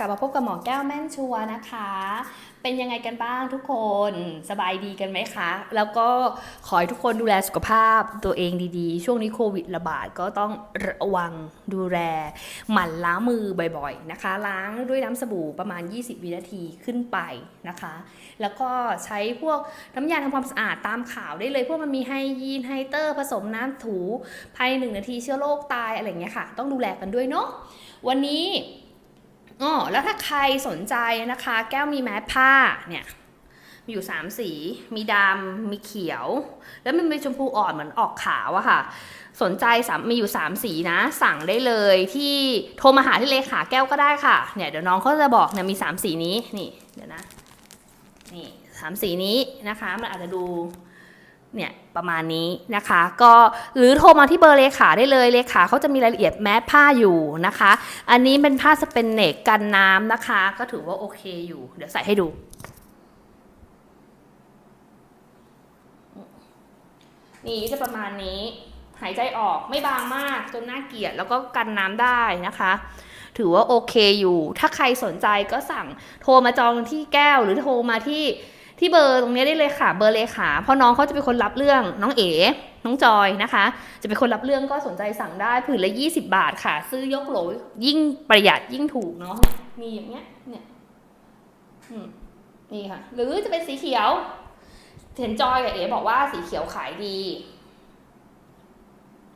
กลับมาพบกับหมอแก้วแม่นชัวนะคะ เป็นยังไงกันบ้างทุกคนสบายดีกันไหมคะ แล้วก็ขอให้ทุกคนดูแลสุขภาพตัวเองดีๆ ช่วงนี้โควิดระบาดก็ต้องระวังดูแล หมั่นล้างมือบ่อยๆนะคะ ล้างด้วยน้ำสบู่ประมาณ 20 วินาทีขึ้นไปนะคะ แล้วก็ใช้พวกน้ำยาทำความสะอาดตามข่าวได้เลย พวกมันมีไฮยีนไฮเตอร์ ผสมน้ำถูภายในหนึ่งนาทีเชื้อโรคตายอะไรเงี้ยค่ะ ต้องดูแลกันด้วยเนาะวันนี้ อ๋อแล้วถ้าใครสนใจนะคะ แก้วมีแมสผ้าเนี่ยมีอยู่ 3 สี มีดำ มีเขียว แล้วมันเป็นชมพูอ่อนเหมือนออกขาวอะค่ะ สนใจสามมีอยู่ 3 สีนะ สั่งได้เลยที่โทรมาหาที่เลขาแก้วก็ได้ค่ะ เนี่ยเดี๋ยวน้องเขาจะบอกเนี่ยมี 3 สีนี้ นี่ เดี๋ยวนะ นี่สามสีนี้นะคะ มันอาจจะดู เนี่ยประมาณนี้นะคะ ก็หรือโทรมาที่เบอร์เลขาได้เลยเลขาเขาจะมีรายละเอียดแมสผ้าอยู่นะคะ อันนี้เป็นผ้าสเปนเนกกันน้ำนะคะ ก็ถือว่าโอเคอยู่ เดี๋ยวใส่ให้ดู นี่จะประมาณนี้หายใจออกไม่บางมากจนน่าเกลียดแล้วก็กันน้ำได้นะคะ ถือว่าโอเคอยู่ ถ้าใครสนใจก็สั่งโทรมาจองที่แก้วหรือโทรมาที่ ที่เบอร์ตรงนี้ได้เลยค่ะ เบอร์เลขาเพราะน้องเขาจะเป็นคนรับเรื่องน้องเอ๋น้องจอยนะคะ จะเป็นคนรับเรื่องก็สนใจสั่งได้ผืนละ 20 บาทค่ะ ซื้อยกโหลยิ่งประหยัดยิ่งถูกเนาะมีอย่างเงี้ยเนี่ยนี่ค่ะ หรือจะเป็นสีเขียวเห็นจอยกับเอ๋บอกว่าสีเขียวขายดี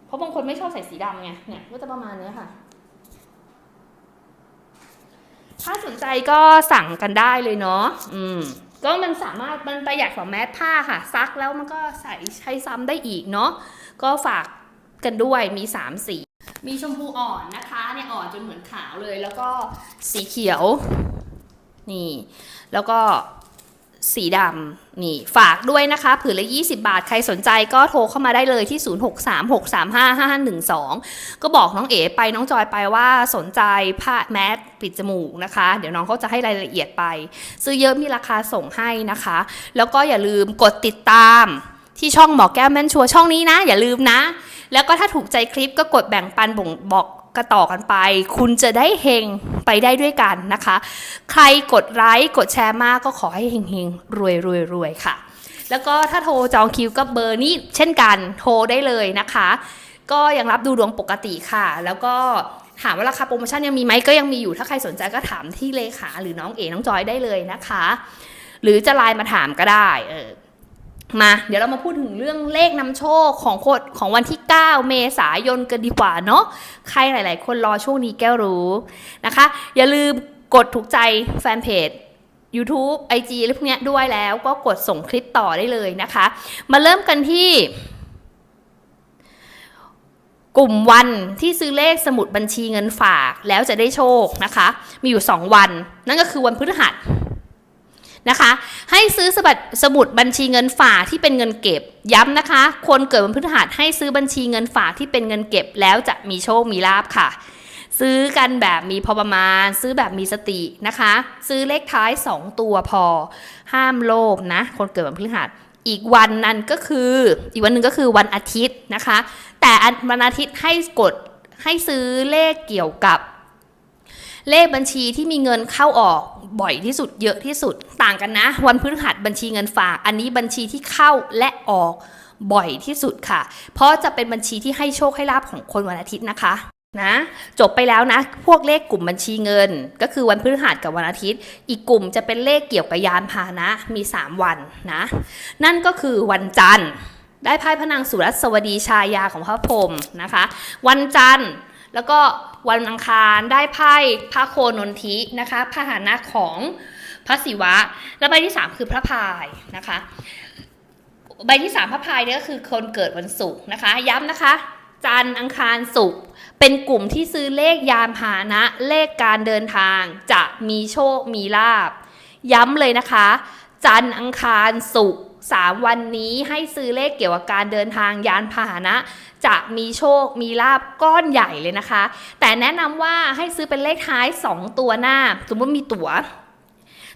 เพราะบางคนไม่ชอบใส่สีดำไงเนี่ยก็จะประมาณเนี้ค่ะถ้าสนใจก็สั่งกันได้เลยเนาะ อืม ก็มันสามารถมันประหยัดกว่าแมสผ้าค่ะ ซักแล้วมันก็ใส่ใช้ซ้ำได้อีกเนาะก็ฝากกันด้วยมี 3 สี มีชมพูอ่อนนะคะเนี่ยอ่อนจนเหมือนขาวเลย แล้วก็สีเขียว นี่ แล้วก็ สีดำนี่ฝากด้วยนะคะ ผืนละ 20 บาทใครสนใจก็โทรเข้ามาได้เลยที่ 0636355512 ก็บอกน้องเอ๋ไปน้องจอยไปว่าสนใจผ้าแมสปิดจมูกนะคะ เดี๋ยวน้องเขาจะให้รายละเอียดไป ซื้อเยอะมีราคาส่งให้นะคะ แล้วก็อย่าลืมกดติดตามที่ช่องหมอแก้วแม่นชัวร์ช่องนี้นะ อย่าลืมนะ แล้วก็ถ้าถูกใจคลิปก็กดแบ่งปันบ่งบอก กระต่อกันไป คุณจะได้เฮงไปได้ด้วยกันนะคะ ใครกดไลค์กดแชร์มากก็ขอให้เฮงๆ รวยรวยรวยค่ะ แล้วก็ถ้าโทรจองคิวก็เบอร์นี้เช่นกันโทรได้เลยนะคะ ก็ยังรับดูดวงปกติค่ะ แล้วก็ถามว่าราคาโปรโมชั่นยังมีไหมก็ยังมีอยู่ถ้าใครสนใจก็ถามที่เลขาหรือน้องเอ๋น้องจอยได้เลยนะคะ หรือจะไลน์มาถามก็ได้เออ มาเดี๋ยวเรามาพูดถึงเรื่องเลขนำโชคของคนของวันที่ 9 เมษายนกันดีกว่าเนาะใครหลาย ๆ คนรอช่วงนี้แก้วรู้นะคะ อย่าลืมกดถูกใจแฟนเพจ YouTube IG อะไรพวกเนี้ยด้วยแล้วก็กดส่งคลิปต่อได้เลยนะคะ มาเริ่มกันที่ กลุ่มวันที่ซื้อเลขสมุดบัญชีเงินฝากแล้วจะได้โชคนะคะ มีอยู่ 2 วัน นั่นก็คือวันพฤหัส นะคะ ให้ซื้อสบัดสมุดบัญชีเงินฝากที่เป็นเงินเก็บ ย้ำนะคะ คนเกิดวันพฤหัสให้ซื้อบัญชีเงินฝากที่เป็นเงินเก็บ แล้วจะมีโชคมีลาบค่ะ ซื้อกันแบบมีพอประมาณ ซื้อแบบมีสตินะคะ ซื้อเลขท้าย 2 ตัวพอ ห้ามโลภนะ คนเกิดวันพฤหัสอีกวันนั้นก็คืออีกวันหนึ่งก็คือวันอาทิตย์นะคะ แต่วันอาทิตย์ให้กดให้ซื้อเลขเกี่ยวกับ เลขบัญชีที่มีเงินเข้าออกบ่อยที่สุดเยอะที่สุดต่างกันนะ วันพฤหัสบัญชีเงินฝาก อันนี้บัญชีที่เข้าและออกบ่อยที่สุดค่ะ เพราะจะเป็นบัญชีที่ให้โชคให้ลาบของคนวันอาทิตย์นะคะนะจบไปแล้วนะ พวกเลขกลุ่มบัญชีเงิน ก็คือวันพฤหัสกับวันอาทิตย์ อีกกลุ่มจะเป็นเลขเกี่ยวกับยานพาหนะมี 3 วันนะ นั่นก็คือวันจันทร์ ได้ไพ่พระนางสุรัสวดีชายาของพระพรหมนะคะ วันจันทร์แล้วก็ วันอังคารได้ไพ่พระโคนนทินะคะพระหานะของพระศิวะ และใบที่ 3 คือพระพายนะคะ ใบที่ 3 พระพายเนี่ยก็คือคนเกิดวันศุกร์นะคะ ย้ำนะคะ จันทร์อังคารศุกร์เป็นกลุ่มที่ซื้อเลขยานพาหนะเลขการเดินทางจะมีโชคมีลาบ ย้ำเลยนะคะ จันทร์อังคารศุกร์ สามวันนี้ให้ซื้อเลขเกี่ยวกับการเดินทางยานพาหนะ จะมีโชคมีลาบก้อนใหญ่เลยนะคะ แต่แนะนำว่าให้ซื้อเป็นเลขท้าย 2 ตัวหน้า สมมติมีตั๋ว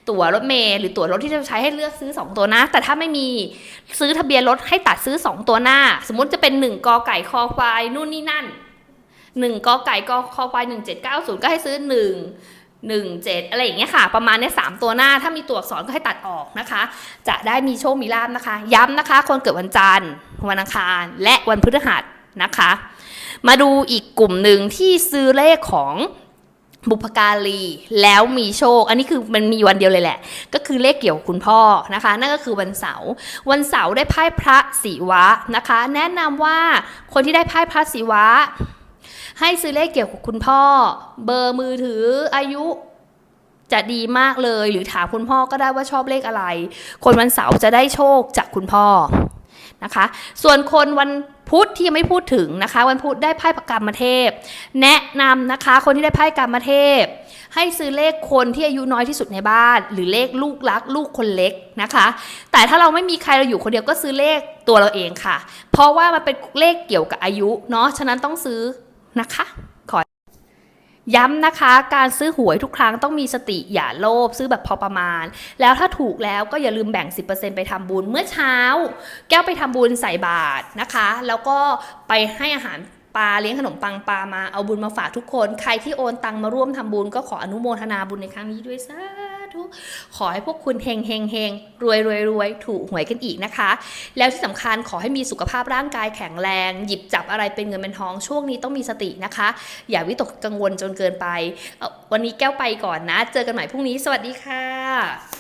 ตั๋วรถเมล์หรือตั๋วรถที่จะใช้ให้เลือกซื้อ 2 ตัวหน้า แต่ถ้าไม่มีซื้อทะเบียนรถให้ตัดซื้อ 2 ตัวหน้า สมมติจะเป็น 1กอไก่คอควายนู่นนี่นั่น 1กอไก่กอคอควาย1790 ก็ให้ซื้อ 1 หนึ่งเจ็ดอะไรอย่างเงี้ยค่ะ ประมาณเนี้ยสามตัวหน้าถ้ามีตัวอักษรก็ให้ตัดออกนะคะ จะได้มีโชคมีลาบนะคะ ย้ำนะคะ คนเกิดวันจันทร์วันอังคาร และวันพฤหัสนะคะ มาดูอีกกลุ่มหนึ่งที่ซื้อเลขของบุพการีแล้วมีโชค อันนี้คือมันมีวันเดียวเลยแหละ ก็คือเลขเกี่ยวกับคุณพ่อนะคะ นั่นก็คือวันเสาร์วันเสาร์ได้ไพ่พระศิวะนะคะ แนะนำว่าคนที่ได้ไพ่พระศิวะ ให้ซื้อเลขเกี่ยวกับคุณพ่อ เบอร์มือถืออายุจะดีมากเลย หรือถามคุณพ่อก็ได้ว่าชอบเลขอะไร คนวันเสาร์จะได้โชคจากคุณพ่อนะคะ ส่วนคนวันพุธที่ยังไม่พูดถึงนะคะ วันพุธได้ไพ่ประกรรมเทพ แนะนำนะคะคนที่ได้ไพ่กรรมเทพ ให้ซื้อเลขคนที่อายุน้อยที่สุดในบ้าน หรือเลขลูกรัก ลูกคนเล็กนะคะ แต่ถ้าเราไม่มีใครเราอยู่คนเดียวก็ซื้อเลขตัวเราเองค่ะ เพราะว่ามันเป็นเลขเกี่ยวกับอายุเนาะฉะนั้นต้องซื้อ นะคะ ขอย้ำนะคะ การซื้อหวยทุกครั้งต้องมีสติอย่าโลภซื้อแบบพอประมาณ แล้วถ้าถูกแล้วก็อย่าลืมแบ่ง 10%ไปทำบุญเมื่อเช้า แก้วไปทำบุญใส่บาตรนะคะ แล้วก็ไปให้อาหารปลาเลี้ยงขนมปังปลามาเอาบุญมาฝากทุกคน ใครที่โอนตังมาร่วมทำบุญก็ขออนุโมทนาบุญในครั้งนี้ด้วยสา ธุขอให้พวกคุณเฮงเฮงเฮงรวยรวยรวยถูกหวยกันอีกนะคะ แล้วที่สำคัญขอให้มีสุขภาพร่างกายแข็งแรง หยิบจับอะไรเป็นเงินเป็นทองช่วงนี้ต้องมีสตินะคะ อย่าวิตกกังวลจนเกินไป วันนี้แก้วไปก่อนนะ เจอกันใหม่พรุ่งนี้ สวัสดีค่ะ